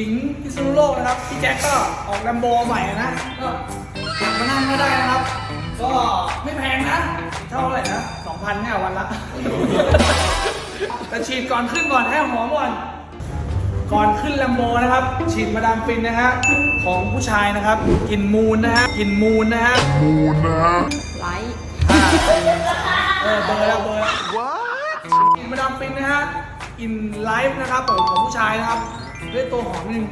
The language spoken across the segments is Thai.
หญิงพิษณุโลกนะครับ พี่แจ็คก็ออกแลมโบใหม่นะ ก็อยากมานั่งก็ได้นะครับ ก็ไม่แพงนะเท่าไหร่นะสองพันแค่วันละ แต่ฉีดก่อนขึ้นก่อนให้หอมก่อน ก่อนขึ้นแลมโบนะครับ ฉีดมาดามฟินนะฮะของผู้ชายนะครับกลิ่นมูลนะฮะกลิ่นมูลนะฮะไลท์เออเบอร์แล้วเบอร์แล้วกลิ่นมาดามฟินนะฮะกลิ่นไลฟ์นะครับผมของผู้ชายนะครับ ด้วยตัวหอมหนึ่ง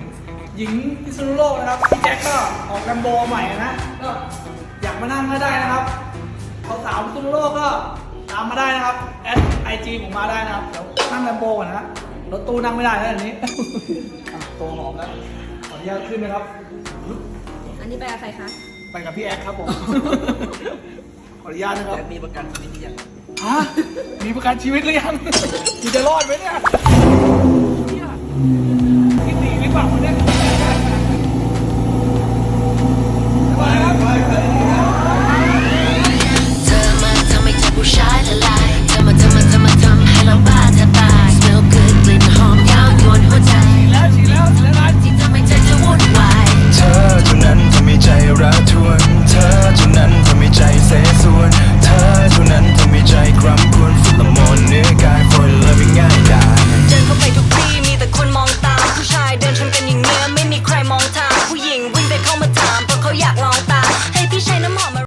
หญิงพิษณุโลกนะครับพี่แจ็คก็ออกแลมโบใหม่นะก็อยากมานั่งก็ได้นะครับสาวๆพิษณุโลกก็ตามมาได้นะครับแอดไอจีผมมาได้นะครับเดี๋ยวนั่งแลมโบก่อนนะฮะรถตู้นั่งไม่ได้แล้วอันนี้อะตัวหอมแล้วขออนุญาตขึ้นนะครับ อันนี้ไปกับใครคะ ไปกับพี่แอดครับผมขออนุญาตนะครับมีประกันชีวิตหรือยังฮะมีประกันชีวิตหรือยังกูจะรอดไหมเนี่ยเหี้ย say it's a word